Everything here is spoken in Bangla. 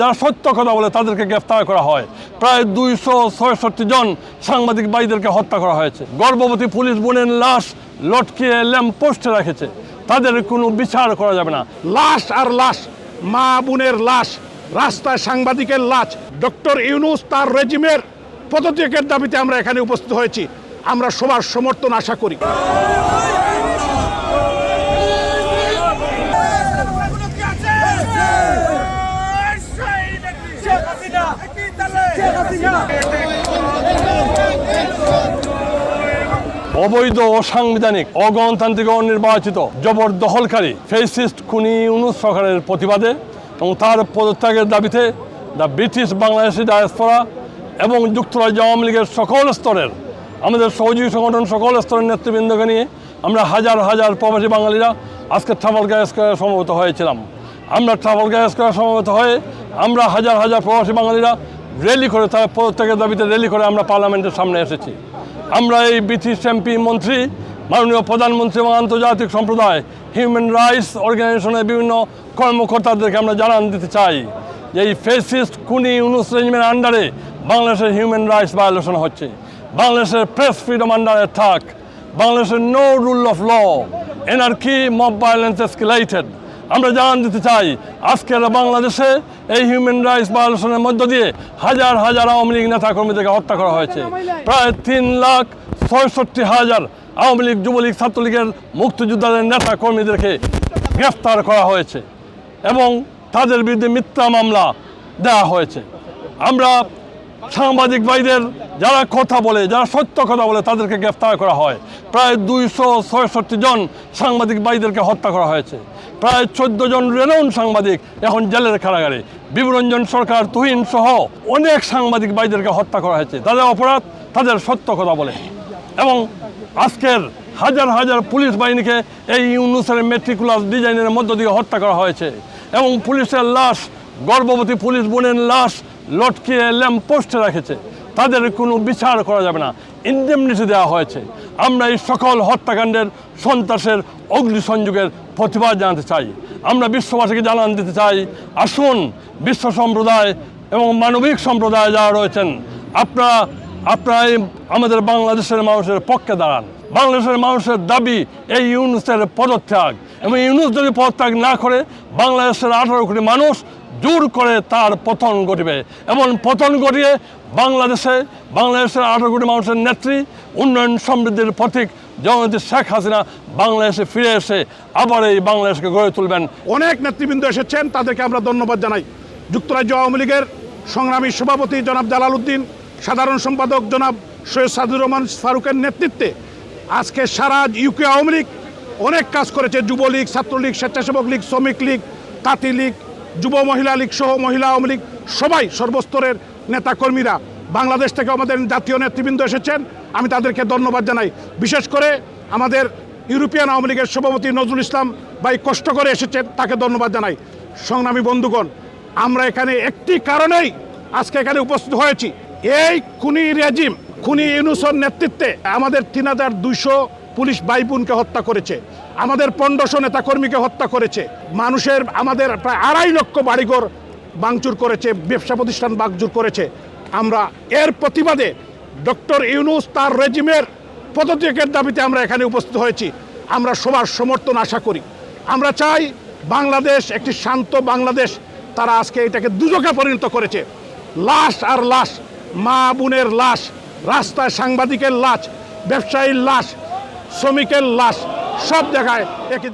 যারা সত্য কথা বলে তাদেরকে গ্রেফতার করা হয়। প্রায় দুইশো ছয়ষট্টি জন সাংবাদিক ভাইদেরকে হত্যা করা হয়েছে। গর্ভবতী পুলিশ বোনের লাশ লটকিয়ে ল্যাম্প পোস্টে রেখেছে। তাদের কোনো বিচার করা যাবে না। লাশ আর লাশ, মা বোনের লাশ, রাস্তায় সাংবাদিকের লাশ, ডক্টর ইউনুস তার রেজিমের পদত্যাগের দাবিতে আমরা এখানে উপস্থিত হয়েছি। আমরা সবার সমর্থন আশা করি। অবৈধ, অসাংবিধানিক, অগণতান্ত্রিক, অনির্বাচিত, জবরদখলকারী ফেসিস্ট খুনি ইউনুস সরকারের প্রতিবাদে এবং তার পদত্যাগের দাবিতে দ্য ব্রিটিশ বাংলাদেশি ডায়াসপোরা এবং যুক্তরাজ্য আওয়ামী লীগের সকল স্তরের, আমাদের সহযোগী সংগঠন সকল স্তরের নেতৃবৃন্দকে নিয়ে আমরা হাজার হাজার প্রবাসী বাঙালিরা আজকে ট্রাভেল গ্যাস সমবেত হয়েছিলাম। আমরা ট্রাভেল গ্যাস সমবেত হয়ে আমরা হাজার হাজার প্রবাসী বাঙালিরা র্যালি করে, তার পদত্যাগের দাবিতে র্যালি করে আমরা পার্লামেন্টের সামনে এসেছি। আমরা এই ব্রিটিশ এমপি মন্ত্রী, মাননীয় প্রধানমন্ত্রী এবং আন্তর্জাতিক সম্প্রদায় হিউম্যান রাইটস অর্গানাইজেশনের বিভিন্ন কর্মকর্তাদেরকে আমরা জানান দিতে চাই যে এই ফেসিস্ট কুনি ইউনুস রেজিমের আন্ডারে বাংলাদেশের হিউম্যান রাইটস ভায়োলেশন হচ্ছে। বাংলাদেশের প্রেস ফ্রিডম আন্ডারে থাক বাংলাদেশের no rule of law anarchy mob violence escalated আমরা জানান দিতে চাই, আজকের বাংলাদেশে এই হিউম্যান রাইটস ভায়োলেশনের মধ্য দিয়ে হাজার হাজার আওয়ামী লীগ নেতা কর্মীদেরকে হত্যা করা হয়েছে। প্রায় তিন লাখ ছয়ষট্টি হাজার আওয়ামী লীগ, যুবলীগ, ছাত্রলীগের মুক্তিযোদ্ধাদের নেতা কর্মীদেরকে গ্রেফতার করা হয়েছে এবং তাদের বিরুদ্ধে মিথ্যা মামলা দেওয়া হয়েছে। আমরা সাংবাদিক ভাইদের যারা কথা বলে, যারা সত্য কথা বলে তাদেরকে গ্রেফতার করা হয়। প্রায় দুইশো ছয়ষট্টি জন সাংবাদিক ভাইদেরকে হত্যা করা হয়েছে। প্রায় চোদ্দ জন রেনাউন সাংবাদিক এখন জেলের কারাগারে। বিবরঞ্জন সরকার, তুহিন সহ অনেক সাংবাদিক ভাইদেরকে হত্যা করা হয়েছে। তাদের অপরাধ তাদের সত্য কথা বলে। এবং আজকের হাজার হাজার পুলিশ বাহিনীকে এই ইউনুসের মেট্রিকুলাস ডিজাইনের মধ্য দিয়ে হত্যা করা হয়েছে। এবং পুলিশের লাশ, গর্ভবতী পুলিশ বোনের লাশ লটকিয়ে ল্যাম্প পোস্টে রেখেছে। তাদের কোনো বিচার করা যাবে না। ইন্ডেমনিটি দেওয়া হয়েছে। আমরা এই সকল হত্যাকাণ্ডের, সন্ত্রাসের, অগ্নিসংযোগের প্রতিবাদ জানাতে চাই। আমরা বিশ্ববাসীকে জানান দিতে চাই, আসুন বিশ্ব সম্প্রদায় এবং মানবিক সম্প্রদায় যারা রয়েছেন, আপনারা আপনারা আমাদের বাংলাদেশের মানুষের পক্ষে দাঁড়ান। বাংলাদেশের মানুষের দাবি এই ইউনুসের পদত্যাগ এবং ইউনুস যদি পদত্যাগ না করে, বাংলাদেশের আঠারো কোটি মানুষ জোর করে তার পতন ঘটবে। এমন পতন ঘটিয়ে বাংলাদেশে বাংলাদেশের আঠারো কোটি মানুষের নেত্রী, উন্নয়ন সমৃদ্ধির প্রতীক জননেত্রী শেখ হাসিনা বাংলাদেশে ফিরে এসে আবার এই বাংলাদেশকে গড়ে তুলবেন। অনেক নেতৃবৃন্দ এসেছেন, তাদেরকে আমরা ধন্যবাদ জানাই। যুক্তরাজ্য আওয়ামী লীগের সংগ্রামী সভাপতি জনাব জালাল উদ্দিন সাধারণ সম্পাদক জনাব সৈয়দ সাদুর রহমান ফারুকের নেতৃত্বে আজকে সারা ইউকে আওয়ামী লীগ অনেক কাজ করেছে। যুবলীগ, ছাত্রলীগ, স্বেচ্ছাসেবক লীগ, শ্রমিক লীগ, তাঁতি লীগ, যুব মহিলা লীগ সহ মহিলা আওয়ামী লীগ, সবাই সর্বস্তরের নেতাকর্মীরা। বাংলাদেশ থেকে আমাদের জাতীয় নেতৃবৃন্দ এসেছেন। আমি তাদেরকে ধন্যবাদ জানাই। বিশেষ করে আমাদের ইউরোপিয়ান আওয়ামী লীগের সভাপতি নজরুল ইসলাম ভাই কষ্ট করে এসেছেন, তাকে ধন্যবাদ জানাই। সংগ্রামী বন্ধুগণ, আমরা এখানে একটি কারণেই আজকে এখানে উপস্থিত হয়েছি। এই খুনি রেজিম, খুনি ইউনুসর নেতৃত্বে আমাদের তিন হাজার দুইশো পুলিশ ভাই বোনকে হত্যা করেছে। আমাদের পনেরোশো নেতাকর্মীকে হত্যা করেছে। মানুষের আমাদের প্রায় আড়াই লক্ষ বাড়িঘর ভাঙচুর করেছে, ব্যবসা প্রতিষ্ঠান ভাঙচুর করেছে। আমরা এর প্রতিবাদে ডক্টর ইউনুস তার রেজিমের পদত্যাগের দাবিতে আমরা এখানে উপস্থিত হয়েছি। আমরা সবার সমর্থন আশা করি। আমরা চাই বাংলাদেশ, একটি শান্ত বাংলাদেশ, তারা আজকে এটাকে দুজকে পরিণত করেছে। লাশ আর লাশ, মা বোনের লাশ, রাস্তায় সাংবাদিকের লাশ, ব্যবসায়ীর লাশ, শ্রমিকের লাশ, সব জায়গায় একই